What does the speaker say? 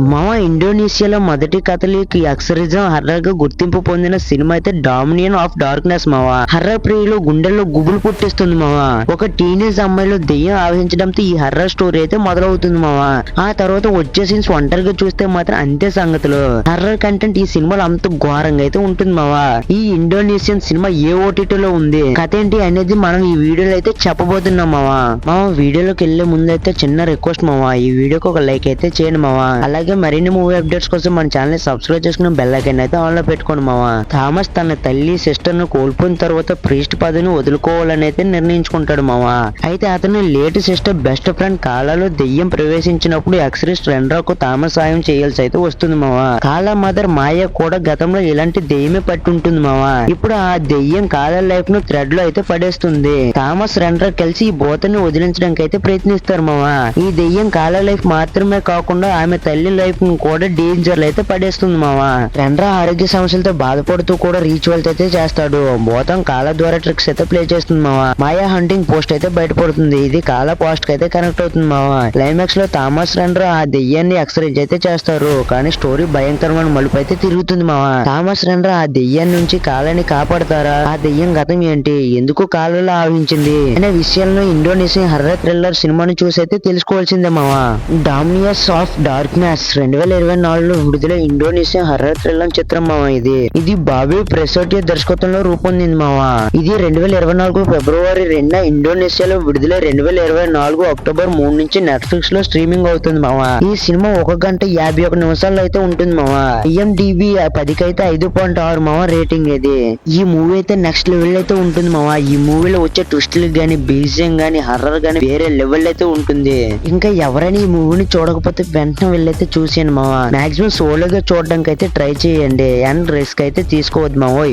మామ ఇండోనేషియాలో మొదటి కథలిక్ అక్షరిజం హర్రర్గా గుర్తింపు పొందిన సినిమా అయితే డామినియన్ ఆఫ్ డార్క్నెస్ మావ హర్రర్ ప్రియులు గుండెల్లో గుబులు పుట్టిస్తుంది మావ ఒక టీనేజ్ అమ్మాయిలో దెయ్యం ఆవహించడంతో ఈ హర్రర్ స్టోరీ అయితే మొదలవుతుంది మావ ఆ తర్వాత వచ్చే సీన్స్ ఒంటరిగా చూస్తే మాత్రం అంతే సంగతులు. హర్రర్ కంటెంట్ ఈ సినిమాలో అంత ఘోరంగా అయితే ఉంటుంది మావ ఈ ఇండోనేషియన్ సినిమా ఏ ఓటీటీలో ఉంది. కథ ఏంటి అనేది మనం ఈ వీడియోలో అయితే చెప్పబోతున్నాం మావా మామ వీడియోలోకి వెళ్ళే ముందు అయితే చిన్న రిక్వెస్ట్ మావా ఈ వీడియోకి ఒక లైక్ అయితే చేయండి మావా అలాగే మరిన్ని మూవీ అప్డేట్స్ కోసం మన ఛానల్ సబ్స్క్రైబ్ చేసుకుని బెల్ ఐకన్ అయితే ఆన్లో పెట్టుకోండి మావా. థామస్ తన తల్లి సిస్టర్ను కోల్పోయిన తర్వాత ప్రీస్ట్ పదవిని వదులుకోవాలని అయితే నిర్ణయించుకుంటాడు మావా. అయితే అతని లేట్ సిస్టర్ బెస్ట్ ఫ్రెండ్ కాలాలో దెయ్యం ప్రవేశించినప్పుడు ఎక్స్రిస్ట్ రెండ్రాకు థామస్ సాయం చేయాల్సి అయితే వస్తుంది మావా. కాలా మదర్ మాయ కూడా గతంలో ఇలాంటి దెయ్యమే పట్టి ఉంటుంది మావా. ఇప్పుడు ఆ దెయ్యం కాలా లైఫ్ను థ్రెడ్లో అయితే పడేస్తుంది. థామస్ రెండ్రా కలిసి ఈ బోతని వదిలించడానికి అయితే ప్రయత్నిస్తారు మావా. ఈ దెయ్యం కాలా లైఫ్ మాత్రమే కాకుండా ఆమె తల్లి లైఫ్ను కూడా డేంజర్ అయితే పడేస్తుంది మావా. రెండ్రా ఆరోగ్య సమస్యలతో బాధపడుతూ కూడా రీచువల్స్ అయితే చేస్తాడు. బోతం కాల ద్వారా ట్రిక్స్ అయితే ప్లే చేస్తుంది మావా. మాయా హంటింగ్ పోస్ట్ అయితే బయటపడుతుంది. ఇది కాల పోస్ట్కి అయితే కనెక్ట్ అవుతుంది మావా. క్లైమాక్స్లో థామస్ రెండ్రా ఆ దెయ్యాన్ని ఎక్సరేజ్ అయితే చేస్తారు. కానీ స్టోరీ భయంకరమైన మలుపు అయితే తిరుగుతుంది మావా. థామస్ రెండ్రా ఆ దెయ్యం నుంచి కాలాన్ని కాపాడతారా? ఆ దెయ్యం గతం ఏంటి? ఎందుకు కాలలో ఆవించింది అనే విషయాలను ఇండోనేషియన్ హర్రర్ థ్రిల్లర్ సినిమాను చూసి అయితే తెలుసుకోవాల్సిందే మావా. Dominions of darkness. రెండు వేల ఇరవై నాలుగులో విడుదల ఇండోనేషియా హర్రర్ థ్రిల్లర్ చిత్రం మావా ఇది. ఇది బాబీ ప్రెసోటియా దర్శకత్వంలో రూపొందింది మావా. ఇది రెండు వేల ఇరవై నాలుగు ఫిబ్రవరి రెండున ఇండోనేషియాలో విడుదల రెండు వేల ఇరవై నాలుగు అక్టోబర్ మూడు నుంచి నెట్ఫ్లిక్స్లో స్ట్రీమింగ్ అవుతుంది మావా. ఈ సినిమా ఒక గంట యాభై ఒక నిమిషాల్లో అయితే ఉంటుంది మావా. ఐఎండిబి పదికి అయితే ఐదు పాయింట్ ఆరు మావా రేటింగ్ ఇది. ఈ మూవీ అయితే నెక్స్ట్ లెవెల్ అయితే ఉంటుంది మావా. ఈ మూవీలో వచ్చే ట్విస్టులు గానీ బీజియం గానీ హర్రర్ గానీ వేరే లెవెల్ అయితే ఉంటుంది. ఇంకా ఎవరైనా ఈ మూవీని చూడకపోతే వెంటనే వెళ్ళైతే చూసేయండి మావా. మాక్సిమం సోలోగా చూడడానికి అయితే ట్రై చేయండి. అండ్ రిస్క్ అయితే తీసుకోవద్దు మావోయ్.